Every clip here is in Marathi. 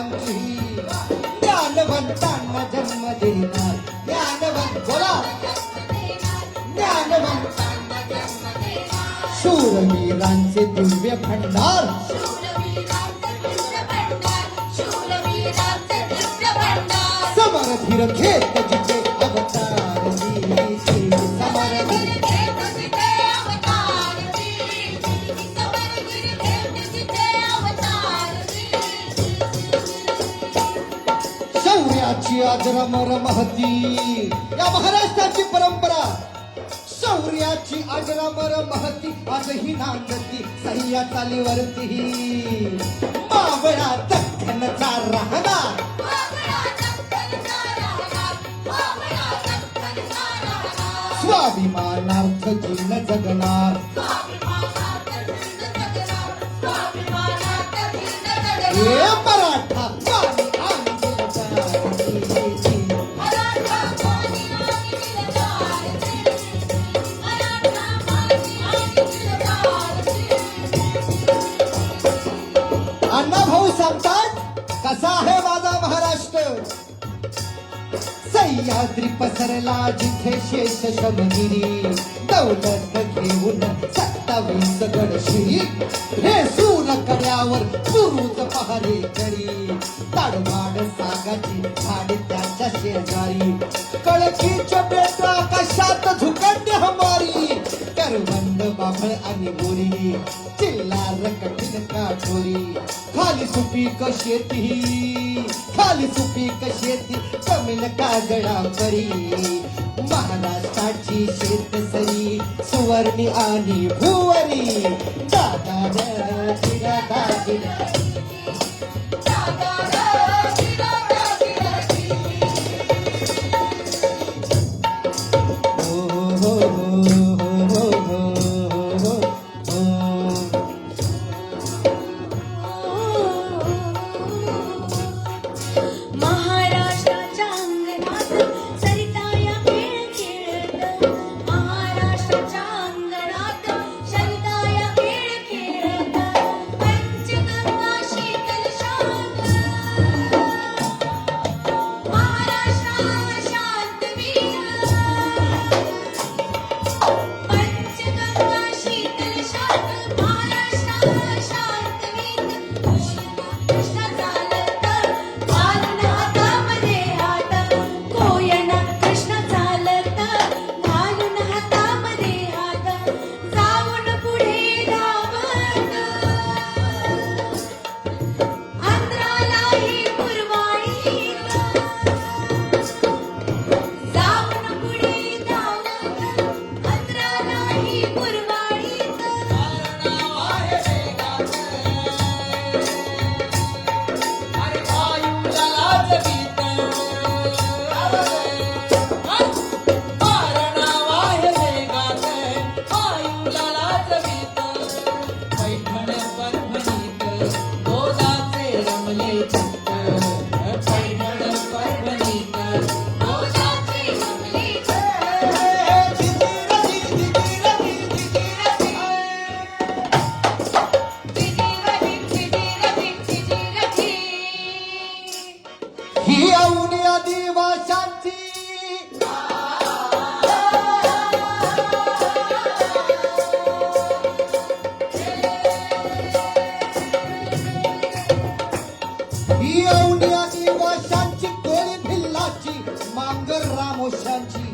महंतांची ज्ञानवंतांना जन्म देणार। ज्ञानवंत बोला। शूरवीरांचे दिव्य भंडार। समरधीर घेत जिथे शौर्याची अजरामर महती. या महाराष्ट्राची परंपरा शौर्याची अजरामर महती आजही नांदती सह्या चालीवरती. मावळा दख्खनचा राहणार. स्वाभिमानार्थ जीवन जगणार. हे सह्याद्री पसरला जिथे शेष शमगिरी. दौलत घेऊन सत्तावीस गडशिरी हे सून कड्यावर सुरूच पहारे करी ताडवाड सागाची झाड त्याच्या शेजारी. कळकीच्या बेटा आकाशात झुकंड हमारी. करवंद बाभळ आणि बोरी. चिल्लार कठीण का चोरी खाली सुपीक शेती खाली सुपीक शेती कमिल काजळा परी. महाराष्ट्राची शेतसरी सुवर्णी आणि भुवरी. दादा दादा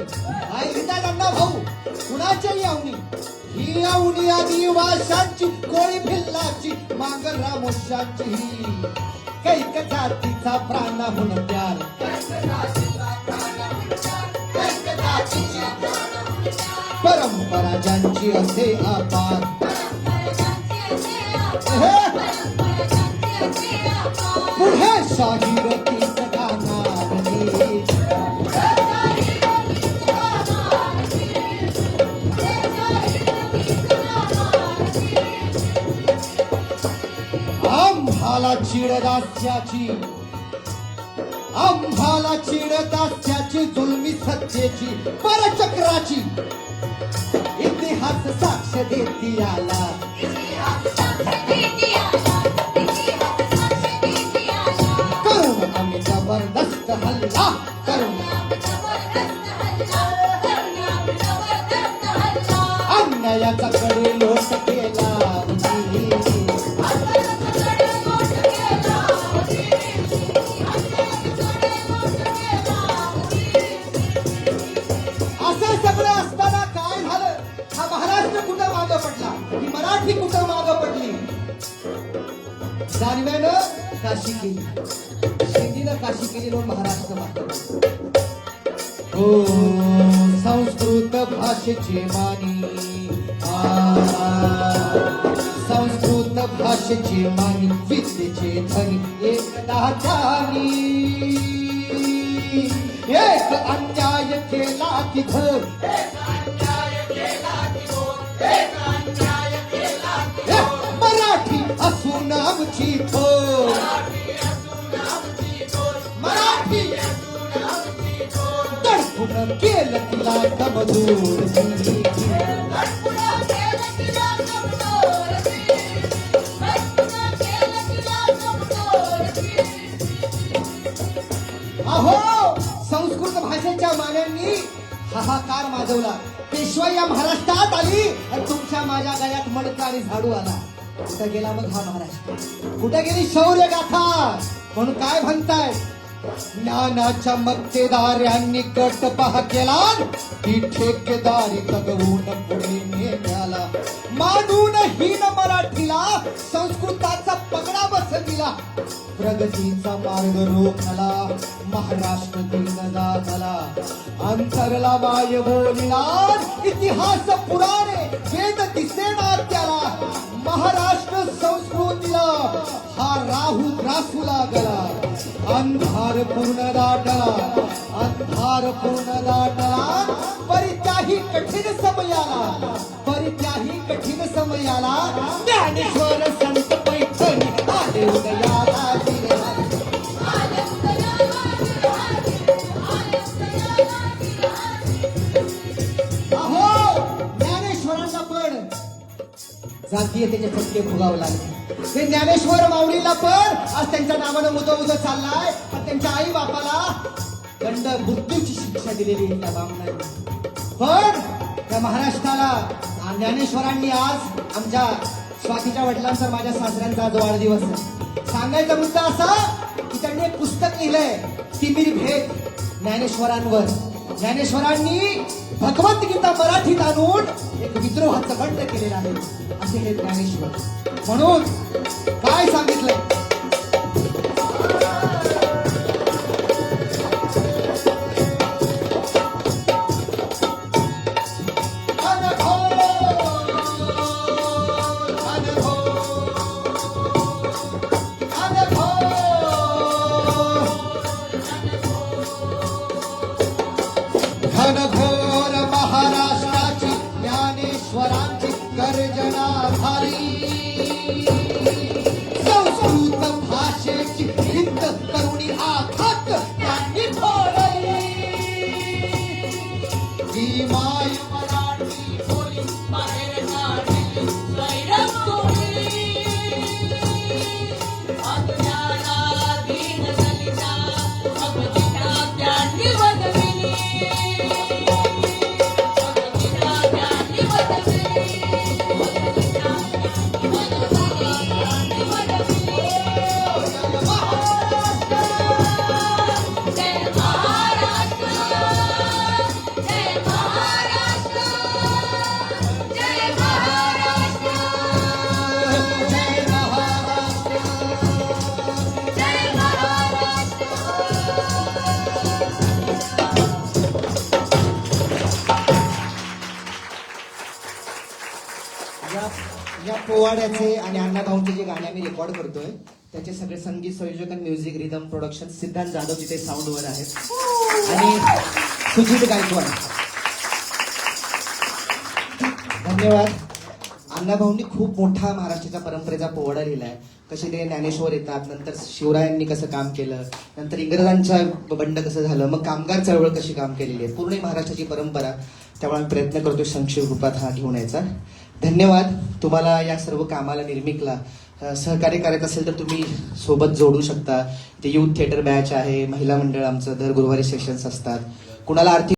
ऐकता गंडा भाऊ कुणाच्या ही अवनी ही अवनी आदिवाशांची कोळी भिल्लाची मांगर रामोशांची कैक जातीचा प्राणहून प्यार. परंपरा ज्यांची असे अपार हे! पुढे शाहीर आम्हाला चिडदास्याची. आम्हाला चिडदास्याची जुलमी सत्तेची परचक्राची. इतिहास साक्ष देती आला. करून आम्ही जबरदस्त हल्ला. हा महाराष्ट्र कुठं मागं पडला? ही मराठी कुठं मागं पडली? जानव्यानं काशी केली. शेतीनं काशी केली म्हणून महाराष्ट्र मागं हो संस्कृत भाषेचे मानी संस्कृत भाषेचे मानी विद्येचे धनी एकदा जानी एक अन्याय केला तिथं. असून आमची थोर मराठी दडपून केलं तिला दमदूर अहो संस्कृत भाषेच्या मान्यांनी हाहाकार माजवला पेशवाई या महाराष्ट्रात आली आणि तुमच्या माझ्या गळ्यात मडका आणि झाडू आला कुठं गेला मग हा महाराज? कुठे गेली शौर्य गाथा म्हणून काय म्हणताय? ज्ञानाच्या मक्तेदारांनी कट पहा केला. ही ठेकेदारी तगवून पुढे नेण्याला. मानून हीन मराठीला संस्कृताचा पगडा बसविला. प्रगतीचा मार्ग रोखला. महाराष्ट्र दिन झाला. अंतरला माय बोलणार इतिहास पुराणे वेद दिसेणार त्याला. महाराष्ट्र दिला हा राहू ग्रासू लागला अंधार पूर्ण दाटला. अंधार पूर्ण दाटला. परी त्याही कठीण समयाला. परी त्याही कठीण समयाला ज्ञानेश्वर जातीयतेचे चटके फुगावं लागले. ते ज्ञानेश्वर माऊलीला पण आज त्यांच्या नावानं मुद उद चाललाय. पण त्यांच्या आई बापाला दंड मृत्यूची शिक्षा दिलेली त्या बामणांनी. पण त्या महाराष्ट्राला ज्ञानेश्वरांनी आज आमच्या स्वातीच्या वडिलांचा माझ्या सासऱ्यांचा आज वाढदिवस आहे. सांगायचा मुद्दा असा की त्यांनी एक पुस्तक लिहिलंय तिमिर भेद ज्ञानेश्वरांवर. ज्ञानेश्वरांनी भगवद्गीता मराठीत आणून एक विद्रोहाचं बंड केलेलं आहे. असे हे ज्ञानेश्वर. म्हणून काय सांगितलंय? ज्ञानेश्वरांची या या पोवाड्याचे आणि अण्णाभाऊंचे जे गाणे आम्ही रेकॉर्ड करतोय त्याचे सगळे संगीत संयोजक आणि म्युझिक रिदम प्रोडक्शन सिद्धांत जाधव तिथे साऊंडवर आहेत. आणि सुजित गायकवाड. धन्यवाद. अण्णाभाऊंनी खूप मोठा महाराष्ट्राच्या परंपरेचा पोवाडा लिहिलाय. कसे ते ज्ञानेश्वर येतात नंतर शिवरायांनी कसं काम केलं नंतर इंग्रजांच्या बंड कसं झालं मग कामगार चळवळ कशी काम केलेली आहे. पूर्ण महाराष्ट्राची परंपरा त्यामुळे आम्ही प्रयत्न करतो संक्षिप्त रूपात हा घेऊन यायचा. धन्यवाद. तुम्हाला या सर्व कामाला निर्मिकला. सहकार्य करत असेल तर तुम्ही सोबत जोडू शकता. ते युथ थिएटर बॅच आहे महिला मंडळ आमचं दर गुरुवारी सेशन्स असतात. कुणाला आर्थिक